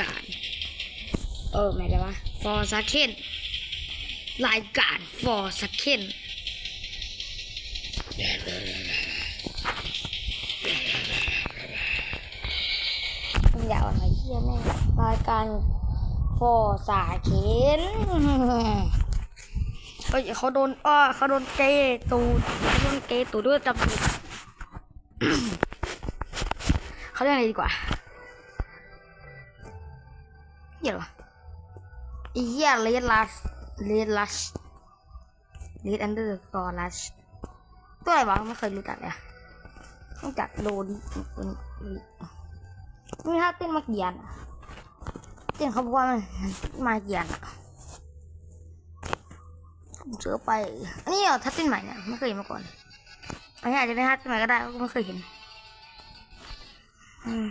การ เออไม่ได้วะ for second รายการ for second ผมอยากอะไรเฮียแม่รายการ for สาเคนเฮ้ยเขาโดนอ้อเขาโดนเกย์ตูเขาโดนเกย์ตูด้วยจับผิดเขาเรียกอะไรดีกว่า เหี้ยเหรอไอ้เหี้ยเลดลัชเลดลัชเลดอันเดอร์กอลัชตัวอะไรวะไม่เคยรู้จักเลยอะต้องจักโลดนตัวนี้นี่ถ้าเต้นมาเกียนอะเต้นเขาบอกว่ามันมาเกียนผมเจอไปอันนี้เหรอถ้าเต้นใหม่เนี่ยไม่เคยเห็นมาก่อนอันนี้อาจจะได้ถ้าเต้นใหม่ก็ได้ก็ไม่เคยเห็น อืม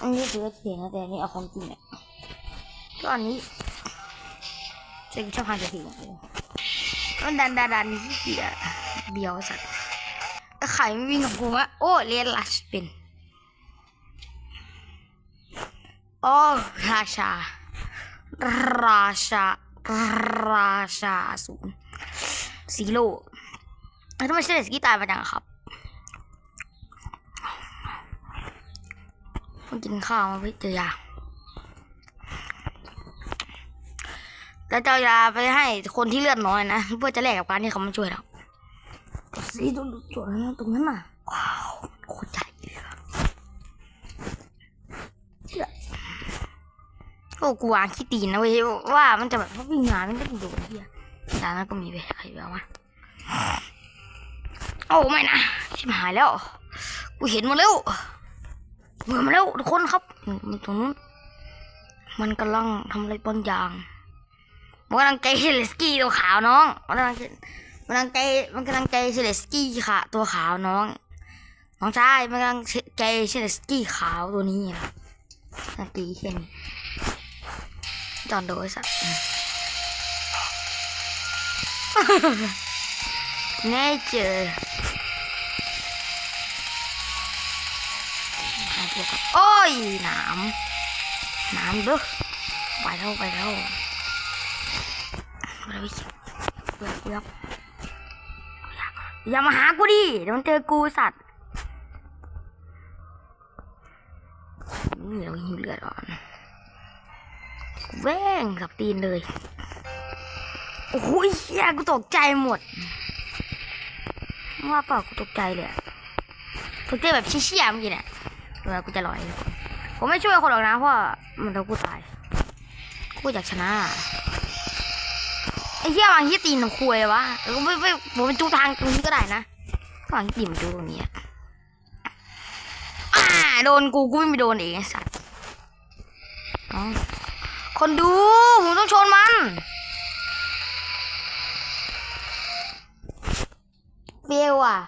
อันนี้ถือว่าเถียงนะแต่อันนี้เอาของจริงเนี่ยก็อันนี้เจะชอบพานจะถียงมันดันดันดันที่เบียเบียวสัตว์แต่ไข่ไม่วิ่งกับกูวะโอ้เรียนลัชเป็นโอ้ราชา ราชา ราชาศูนย์ซีโร่แล้วทำไมเซเลสกี้ตายมาจังครับ เพิ่งกินข้าวมาเพื่อเจอยาแล้วจะเอายาไปให้คนที่เลือดน้อยนะเพื่อจะแลกกับการที่เขามาช่วยเราสีดูดูสวยนะตรงนั้นน่ะว้าวโคตรใหญ่เลยโอ้กูวางขี้ตีนนะเว้ยว่ามันจะแบบวิ่งงานมันก็โดนเฮียแต่นั้นก็มีไปใครแบบว่าโอ้ไม่นะชิบหายแล้ว กูเห็นมาแล้ว เหมือนมาแล้วทุกคนครับมันตรงนู้นมันกำลังทำอะไรบางอย่างมันกำลังใจเซเลสกี้ตัวขาวน้องมันกำลังมันกำลังใจมันกำลังใจเซเลสกี้ค่ะ ตัวขาวน้อง น้องชายมันกำลังใจเซเลสกี้ขาวตัวนี้นะนาตีเช่นจอนโดยสัตว์แน่เจอ หาตัวกโอ้ยหนามหนามเด้อไปแล้วไปแล้วไปแล้วเบื่อเบื่ออย่ามาหากูดิเดี๋ยวมันเจอกูสัตว์นี่เราหิวเลือดอ่อนแว่งกับตีนเลย โอ้โหเฮียกูตกใจหมดว่าเปล่ากูตกใจเลยตกใจแบบเชี่ยๆเมื่อกี้เนี่ย เออกูจะลอย ผมไม่ช่วยคนหรอกนะเพราะมันทำกูตาย กูอยากชนะไอ้เหี้ยวางเหี้ยตีนของคุยวะเออไม่ไม่ผมเป็นจูทางตรงนี้ก็ได้นะวางตีนมันจูตรงนี้อะอ่าโดนกูกูไม่ไปโดนเองสัตว์คนดูผมต้องชนมันเฟลอะ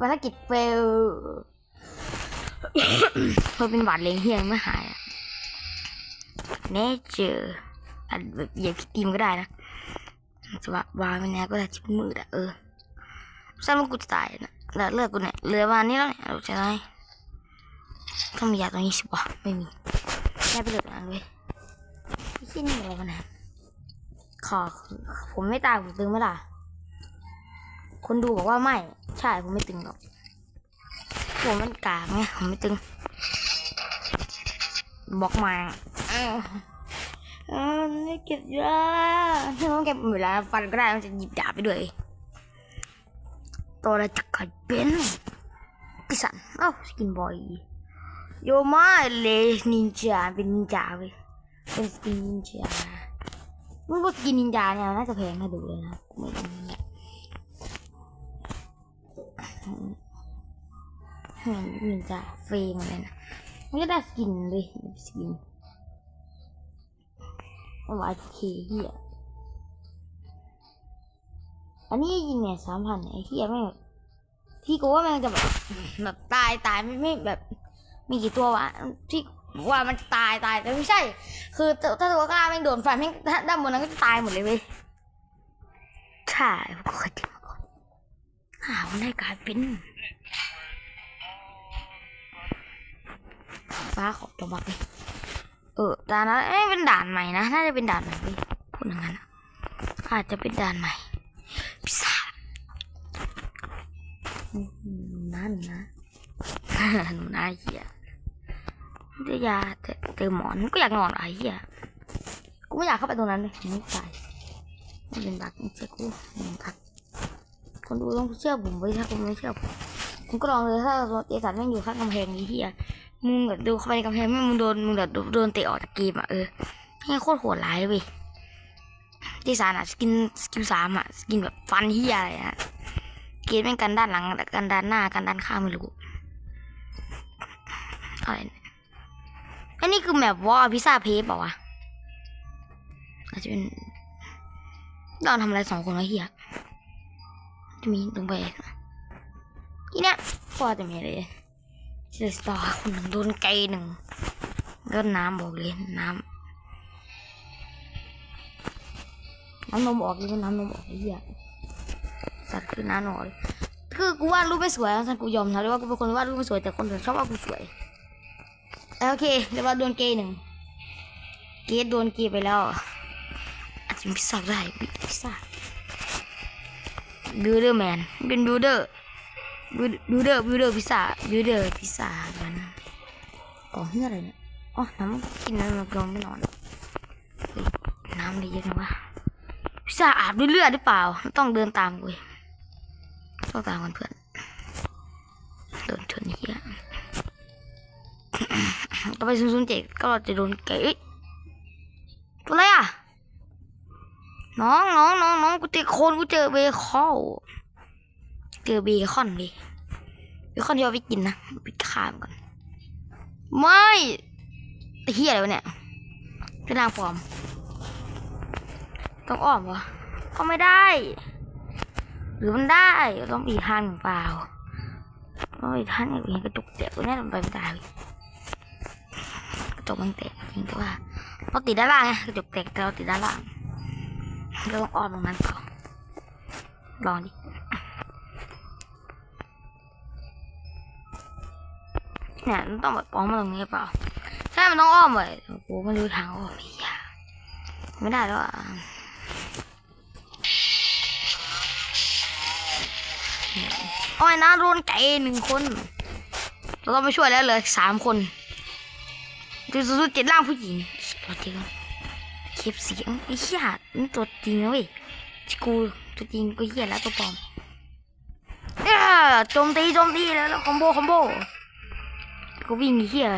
ภารกิจเฟล เพื่เป็นหวัดเลงเฮียงไม่หายอะแน่เจออันแบบเหยียบขี้ตีมก็ได้นะจะว่าวางไว้แน่ก็ได้ชิบมืดอะเออซ้ำว่ากูจะตายนะแล้วเลือกกูเนี่ยเหลือวันนี้แล้วเนี่ยเราจะได้ถ้ามียาตรงนี้สิวะไม่มีแค่ไปเหลือตรงนั้นเว้ยที่นี่อะไรกันนะขอผมไม่ตายผมตึงไหมล่ะ คนดูบอกว่าไม่ ใช่ผมไม่ตึงหรอก ผมมันกากไงผมไม่ตึงบล็อกมาเออเออไม่เก็บยาถ้ามันเก็บเวลาฟันก็ได้มันจะหยิบดาบไปด้วยตัวอะไรจะกลายเป็นพิสันเอ้าสกินบอยโยมาเลยนินจาเป็นนินจาเว้ยเป็นสกินนินจามันก็สกินนินจาเนี่ยน่าจะแพงน่าดูเลยนะไม่ รู้เนี่ยเหมือนมันจะฟรีมอะไรนะ มันก็ได้สกินเลยสกินเอาไว้เคเฮียอันนี้ยิงเนี่ยสามพันไอ้เฮียไม่งแบบที่กูว่ามันจะแบบแบบตายตายไม่ไม่แบบ มีกี่ตัววะที่ว่ามันตายตายแต่ไม่ใช่ คือถ้าตัวกล้าแม่งโดนไฟแม่งด้านบนนั้นก็จะตายหมดเลยเว้ยใช่ผมก็เคยคิดมาก่อนอ่ามันได้กลายเป็น ฟ้าขอบตัวบักเลยเออด่านนั้นเอ้ยเป็นด่านใหม่นะน่าจะเป็นด่านใหม่เว้ยพูดอย่างนั้นอาจจะเป็นด่านใหม่พิซซ่าอืมนั่นนะหนูน่าเหี้ยเดี๋ยวยาเจอเจอหมอนก็อยากนอนไอ้เหี้ยกูไม่อยากเข้าไปตรงนั้นเลยไม่ไปไม่เป็นดักเชื่อกูไม่เป็นดักคนดูต้องเชื่อผมไว้ถ้าคุณไม่เชื่อผมคุณก็ลองเลยถ้าเจสันแม่งอยู่ข้างกำแพงนี้เหี้ย มึงแบบดูเข้าไปในกำแพงแม่มึงโดนมึงแบบโดนเตะออกจากเกมอะเออแม่โคตรโหดร้ายเลยเว้ยเจสันอะสกินสกิลสามอะสกินแบบฟันเหี้ยอะไรอะเกมแม่งกันด้านหลังกันด้านหน้ากันด้านข้างไม่รู้อะไรเนี่ยอันนี้คือแมปว่าพิซซ่าเพย์เปล่าวะอาจจะเป็นเราทำอะไรสองคนวะเฮียจะมีลงไปทีเนี้ยก็จะมีอะไร เจอสตาร์คนหนึ่งโดนไกลหนึ่งก็น้ำบอกเลยน้ำน้ำนมออกเลยน้ำนมออกเหี้ยสัตว์คือน้ำนมออกเลยคือกูวาดรูปไม่สวยนะฉันกูยอมนะเลยว่ากูเป็นคนวาดรูปไม่สวยแต่คนอื่นชอบว่ากูสวยโอเคเดี๋ยวว่าโดนเกย์หนึ่งเกย์โดนเกย์ไปแล้วอาจจะพิซซ่าได้พิซซ่าบิวเดอร์แมนเป็นบิวเดอร์ บิวเดอร์บิวเดอร์พิซซ่าบิวเดอร์พิซซ่ากันก่อเฮียอะไรเนี่ยอ๋อน้ำกินน้ำมันกลองไม่นอนน้ำดีเยอะจังวะพิซซ่าอาบด้วยเลือดหรือเปล่า ต้องเดินตามกูต้องตามกันเพื่อนเดินชนเฮียต่อไปศูนเจ็ดก็เราจะโดนเกยตัวอะไรอะ น้องน้องน้องน้องกูเจอโคนกูเจอเบคอน เจอเบคอนดิเบคอนที่เอาไปกินนะไปฆ่ามันก่อน ไม่เฮียอะไรวะเนี่ยเป็นนางปลอม ต้องอ้อมวะก็ไม่ได้ หรือมันได้ต้องอีกทางหรือเปล่าต้องอีกทางอย่างนี้กระจุกเจ็บกูแน่มันไปไม่ได้เว้ยกระจกมันแตกจริงแต่ว่าเราติดด้านล่างไงกระจกแตกแต่เราติดด้านล่างเราต้องอ้อมตรงนั้นเปล่าลองดิ เนี่ยมันต้องแบบอ้อมมาตรงนี้เปล่าใช่มันต้องอ้อมเลยโอ้โหไม่รู้ทางอ้อมอีกอย่างไม่ได้แล้วอะโอ้ยนะโดนไก่หนึ่งคน เราต้องไปช่วยแล้วเลยสามคนดูดูเจ็ดร่างผู้หญิงเราเจอเคปเสียงไอ้เหี้ยนี่ตัวจริงนะเว้ยกูตัวจริงก็เหี้ยแล้วตัวปลอมเออโจมตีโจมตีแล้วคอมโบคอมโบ ก็วิ่งเฮีย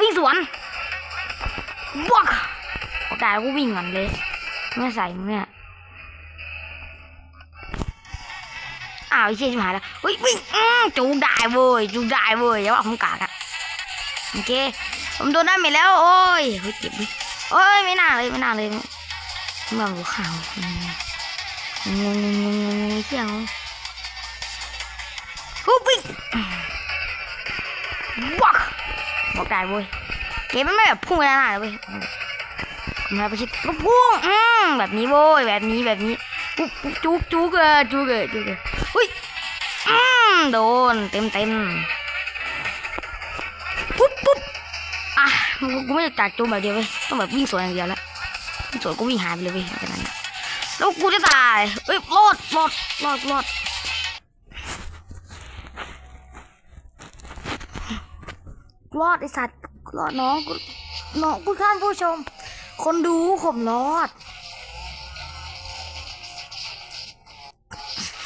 วิ่งสวนบวกโอกายก็วิ่งเหมือนเลยไม่ใส่เนี่ยอ้าวไเชี่ยชิบหายแล้วเฮ้ยวิ่งจูได้เว้ยจูได้เว้ยอย่าว่าของกากอะโอเคผมโดนได้ไปแล้วโอ้ยเฮ้ยเจ็บโอ้ยไม่น่าเลยไม่น่าเลยเมืองหัวข่าวงงงงงงเชี่ยงง วักบอกได้เว้ยเกมมันไม่แบบพุ่งไปหน้าเลยเว้ยมาไปชิดก็พุ่งอืมแบบนี้โว้ยแบบนี้แบบนี้ปุ๊บปุ๊บจุกจุกเออจุกเออจุกเอออุ้ยอืมโดนเต็มเต็มปุ๊บปุ๊บอะกูไม่อยากจากจูแบบเดียวเว้ยต้องแบบวิ่งสวนอย่างเดียวแล้ววิ่งสวนก็วิ่งหายไปเลยเว้ยจากนั้นแล้วกูจะตายเอ้ยรอดรอดรอดรอด รอดไอสัตว์รอดน้องน้องกูข้ามผู้ชม คนดูผมรอด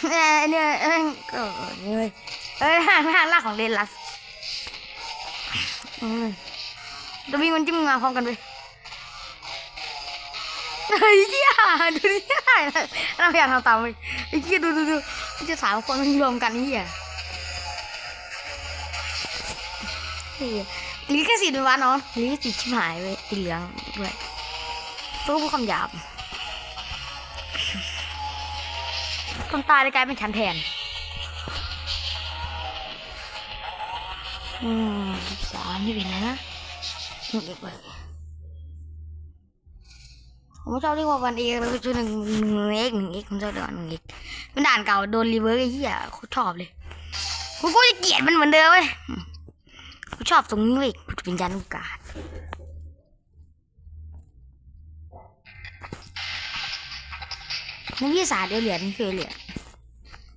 เนี่ยเนี่ยเอ้ยเอ้ยห้างห้างลาของเลนลัสเอ้ยตัววิ่งมันจิ้มงาพร้อมกันเลยเฮ้ยเหี้ยดูดิเราอยากทำตามเลยไอ้เหี้ยดูดูดูจะสามคนมันรวมกันนี่อะ เฮ้ยลิขสิทธิ์เป็นวะน้องลิขสิทธิ์ชิบหายเลยติดเหลืองด้วยต้องพูดคำหยาบคนตายเลยกลายเป็นฉันแทนอืมสิบสามนี่เป็นไงนะนึ่งเอกเลยผมชอบเรียกว่าวันเอกเลยชุดหนึ่งหนึ่งเอกหนึ่งเอกผมชอบเรียกว่าหนึ่งเอกเป็นด่านเก่าโดนรีเวิร์สไอ้เหี้ยโคตรชอบเลยกูก็จะเกลียดมันเหมือนเดิมเว้ยูชอบตรงนี้เว้ยกูจะเป็นยานอวกาศนักวิทยาศาสตร์เดียวเหรียญนี่คือเหรียญ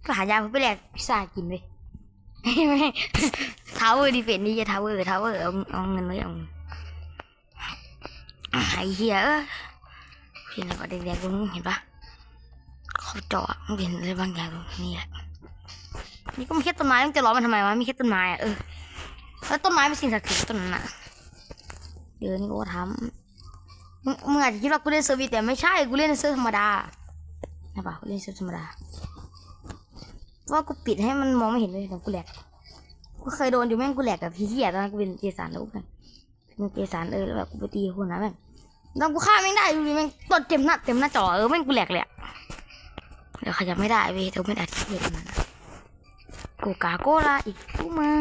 ก็หายาไปแลกพิซซ่ากินเลยไม่ทาวเวอร์ดีเฟนนี่จะทาวเวอร์ทาวเวอร์เอาเอาเงินไว้เอาไอ้เหี้ยเอ้ยเห็นแล้วก็แดงๆกูนึงเห็นปะเขาจาะมันเห็นอะไรบางอย่างตรงนี้แหละนี่ก็ไม่แค่ต้นไม้มันจะร้อนมันทำไมวะมีแค่ต้นไม้อะเออ แล้วต้นไม้เป็นสิ่งศักดิ์สิทธิ์ต้นนั้นอะเดี๋ยวนี่กูก็ทำมึงมึงอาจจะคิดว่ากูเล่นเซอร์วิสแต่ไม่ใช่กูเล่นเซิร์ฟธรรมดาใช่ปะกูเล่นเซิร์ฟธรรมดาว่ากูปิดให้มันมองไม่เห็นเลยแต่กูแหลกกูเคยโดนอยู่แม่งกูแหลกกับพี่เหี้ยตอนนั้นกูเป็นเจสันแล้วกันเป็นเจสันเออแล้วแบบกูไปตีคนนะแม่งตอนกูฆ่าแม่งได้ดูดิแม่งตดเต็มหน้าเต็มหน้าจอเออแม่งกูแหลกเลยอะเดี๋ยวขยับไม่ได้เว้ยเดี๋ยวไม่ได้ที่เหี้ยตรงนั้นอะโกกาโกลาอีกกูมา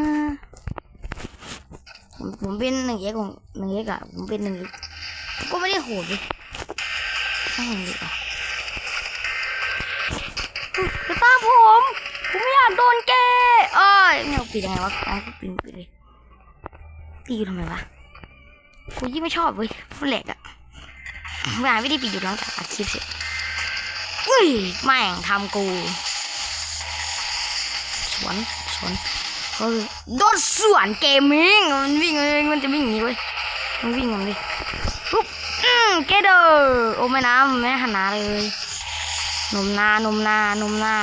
ผมผมเป็นหนึ่งเอกของหนึ่งเอกอะผมเป็นหนึ่งเอกก็ไม่ได้โหดเลยต้องหนึ่งเอกอะไปตามผมไม่อยากโดนเกย์เอ้ยไม่เอาปิดยังไงวะเอาปิดปิดเลยตีกูทำไมวะกูยิ่งไม่ชอบเว้ยมันแหลกอะไม่อ่านไม่ได้ปิดอยู่หลังจากอัดคลิปเสร็จอุ้ยแม่งทำกูสวนสวน เออโดนสวนเกมมิ่งมันวิ่งมันมันจะวิ่งอย่างนี้เว้ยมันวิ่งอย่างนี้ปุ๊บอืมเกเดอร์โอ้ไม่นะไม่หันหนาเลยนมนานมนานมนา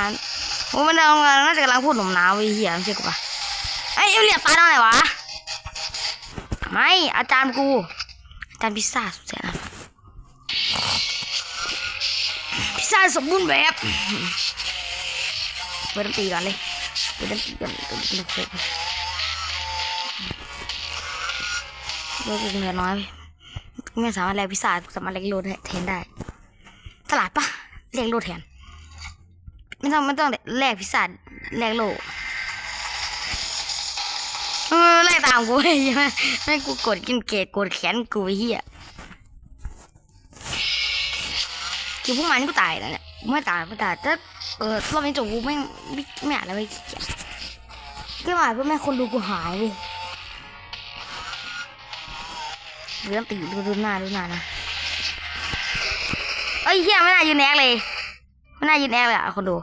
โอ้มันกำลังน่าจะกำลังพูดหนุ่มนาวไอ้เหี้ยไม่ใช่กูปะไอ้เอเลียตายได้ไงวะไม่อาจารย์กูอาจารย์พิซซ่าสุดแสนพิซซ่าสมบูรณ์แบบเปิดตีก่อนเลย เปิดดนตรีก่อนเปิดดนตรีโคกโลกกูเหนือน้อยกูไม่สามารถแลกพิซซ่ากูสามารถแลกโลดแทนได้ ตลาดปะแลกโลดแทน ไม่ต้องไม่ต้องแลกพิซซ่าแลกโลเออไล่ตามกูไอ้เหี้ยไม่กูกดกินเกตกดแขนกูเหี้ยคือพวกมันกูตายแล้วเนี่ยไม่ตายไม่ตายแต่เออรอบนี้จบกูไม่ไม่ไม่อ่านแล้วไม่เกีย ก็หมายเพื่อแม่คนดูกูหายเลยเรื่องตีดูดูหน้าดูหน้านะเอ้ยเหี้ยไม่น่ายืนแอกเลยไม่น่ายืนแอคเลยอะคนดู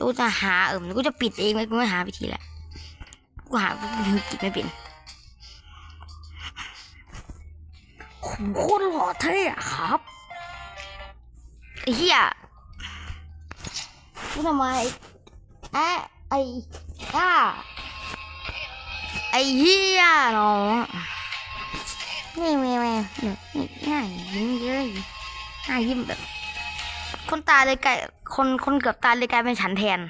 ดูจะหาเออกูจะปิดเองไหมกูไม่หาวิธีแหละกูหากูปิดไม่เป็นโหคตรหล่อเท่อะครับเหี้ยกูทำไม อะไอ้าไอ้เหี้ยน้องนี่แม่แม่นี่ง่ายยิ้มเยอะหน้ายิ้มแบบคนตายเลยกลายคนคนเกือบตายเลยกลายเป็นฉันแทน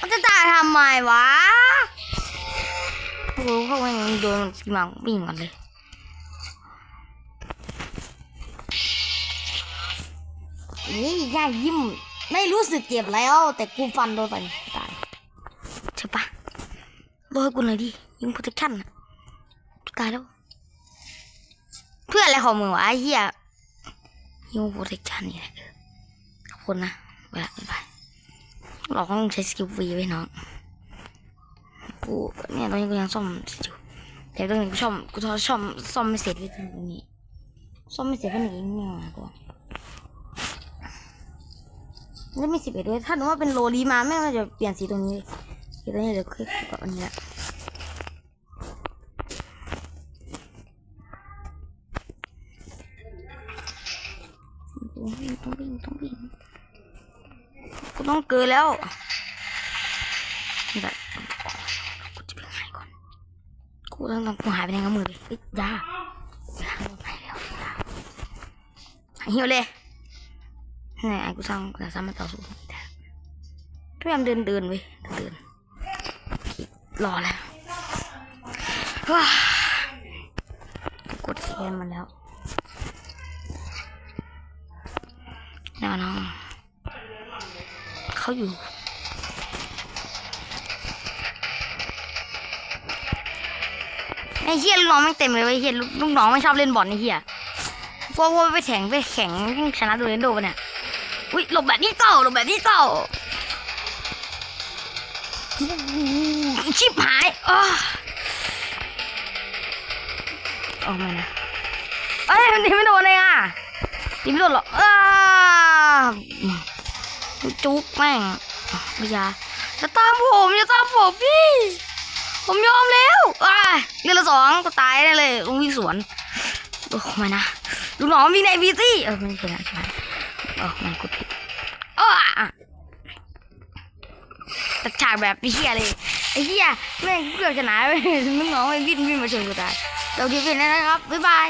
มันจะตายทำไมวะโอ้โหเขาแม่โดนสีมังวิ่งก่อนเลย นี่ย่ายิ้ม ไม่รู้สึกเจ็บแล้ว แต่กูฟันโดนไปตายใช่ปะรอให้กูหน่อยดิยิงโปรเทคชั่นตายแล้ว เพื่ออะไรของมึงวะไอ้เหี้ยยิงโปรเทคชั่นนี่แหละขอบคุณนะไปละบ๊ายบายเราต้องใช้สกิลฟรีไว้น้องกูเนี่ยตอนนี้กูยังซ่อมอยู่แต่ตอนนี้กูซ่อมกูซ่อมซ่อมซ่อมไม่เสร็จเลยตรงนี้ซ่อมไม่เสร็จก็หนีไม่มากู แล้วมีสิบเอ็ดด้วยถ้าหนูว่าเป็นโลลีมาแม่งน่าจะเปลี่ยนสีตรงนี้เลยเดี๋ยวตอนนี้เดี๋ยวคลิกกับอันนี้ละต้องวิ่งต้องวิ่งต้องวิ่งกูต้องเกินแล้วนี่กูจะไปหายก่อน กูต้องทำกูหายไปในกำมือเลยยาหายแล้วหายแล้วยาหายหิวเลย นี่ไอ้กูสร้างกูจะสร้างมาต่อสู้แต่พยายามเดินเดินเว้ยเดินรอแล้วว้ากดแคนมาแล้วแล้วน้องเขาอยู่ไอ้เฮียลูกน้องไม่เต็มเลยเว้เฮียลูกลูกน้องไม่ชอบเล่นบอลไอ้เฮียพวกพวกไปแข่งไปแข่งชนะโดเรนโดปะเนี่ย อุ้ยหลบแบบนี้เก่าหลบแบบนี้เก่าชิบหายอ้ออกมานะเอ้ยมันตีไม่โดนเลยอะตีไม่โดนหรอกอ้าจุกแม่งไม่ยาจะตามผมจะตามผมพี่ ผมยอมแล้วอ่าเรือละสองก็ตายได้เลยลุงวิ่งสวนโอ้ไม่นะลูกน้องวิ่งในพีซี่เออไม่เป็นไร เออมันกดผิดอ้ตัดฉากแบบเฮียเลยไอ้เฮียแม่งเกือบชนะไปมึงน้องไอ้วิ่งวิ่งมาชนกูตายเราดีเป็นนะครับ บ๊ายบาย